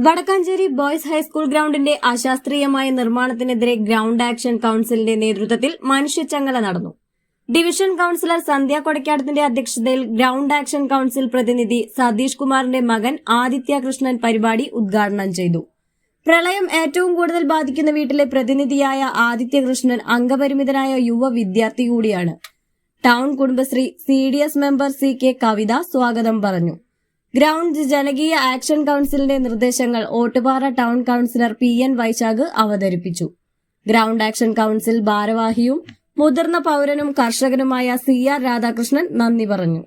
Vadakkanchery boys high school ഗ്രൗണ്ടിന്റെ അശാസ്ത്രീയമായ നിർമ്മാണത്തിനെതിരെ ground action കൌൺസിലിന്റെ നേതൃത്വത്തിൽ മനുഷ്യച്ചങ്ങല നടന്നു. ഡിവിഷൻ കൌൺസിലർ സന്ധ്യ കൊടക്കാടത്തിന്റെ അധ്യക്ഷതയിൽ ഗ്രൗണ്ട് ആക്ഷൻ കൌൺസിൽ പ്രതിനിധി സതീഷ് കുമാറിന്റെ മകൻ ആദിത്യ കൃഷ്ണൻ പരിപാടി ഉദ്ഘാടനം ചെയ്തു. പ്രളയം ഏറ്റവും കൂടുതൽ ബാധിക്കുന്ന വീട്ടിലെ പ്രതിനിധിയായ ആദിത്യകൃഷ്ണൻ അംഗപരിമിതനായ യുവ വിദ്യാർത്ഥി കൂടിയാണ്. Town Kudumbashree C member C K Kavitha സ്വാഗതം പറഞ്ഞു. ഗ്രൗണ്ട് ജനകീയ ആക്ഷൻ കൗൺസിലിന്റെ നിർദ്ദേശങ്ങൾ Ottupara town councillor P N Vaishakh അവതരിപ്പിച്ചു. ഗ്രൗണ്ട് ആക്ഷൻ കൌൺസിൽ ഭാരവാഹിയും മുതിർന്ന പൗരനും കർഷകനുമായ സി ആർ രാധാകൃഷ്ണൻ നന്ദി പറഞ്ഞു.